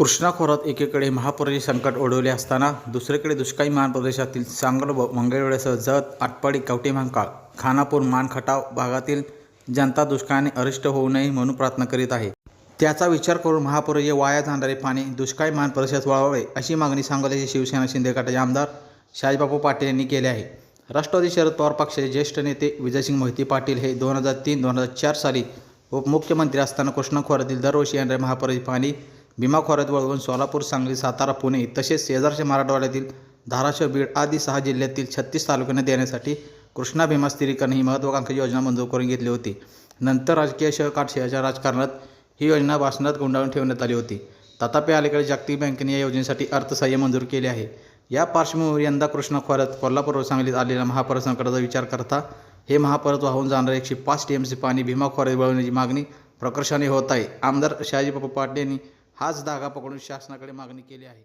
कृष्णा एकीकडे महापुराचे संकट ओढवले असताना दुसरीकडे दुष्काळी मान प्रदेशातील सांगल व मंगळवेढ्यासह जत आटपाडी कवठे महांकाळ खानापूर मानखटाव भागातील जनता दुष्काळाने अरिष्ट होऊ नये म्हणून प्रार्थना करीत आहे. त्याचा विचार करून महापुराचे वाया जाणारे पाणी दुष्काळी मान प्रदेशात वळवावे अशी मागणी सांगोल्याचे शिवसेना शिंदे गटाचे आमदार शहाजीबापू पाटील यांनी केली आहे. राष्ट्रवादी शरद पवार पक्षाचे ज्येष्ठ नेते विजयसिंग मोहिते पाटील हे दोन हजार तीन दोन हजार चार साली उपमुख्यमंत्री असताना कृष्णा खोऱ्यातील दरवर्षी येणारे महापुराचे पाणी भीमा खोऱ्यात वळवून सोलापूर सांगली सातारा पुणे तसेच शेजारच्या मराठवाड्यातील धाराशिव बीड आदी सहा जिल्ह्यातील छत्तीस तालुक्यांना देण्यासाठी कृष्णा भीमा स्थिरीकरण ही महत्त्वाकांक्षी योजना मंजूर करून घेतली होती. नंतर राजकीय शहकाटशयाच्या राजकारणात ही योजना भाषणात गुंडाळून ठेवण्यात आली होती. तथापि अलीकडे जागतिक बँकेने या योजनेसाठी अर्थसहाय्य मंजूर केले आहे. या पार्श्वभूमीवर यंदा कृष्णा खोऱ्यात कोल्हापूर व सांगलीत आलेल्या महापर संकटाचा विचार करता हे महापरत वाहून जाणारे एकशे पाच टी एम सी पाणी भीमा खोऱ्यात वळवण्याची मागणी प्रकर्षाने होत आहे. आमदार शहाजी पाटील यांनी हाच धागा पकडून शासनाकडे मागणी केली आहे.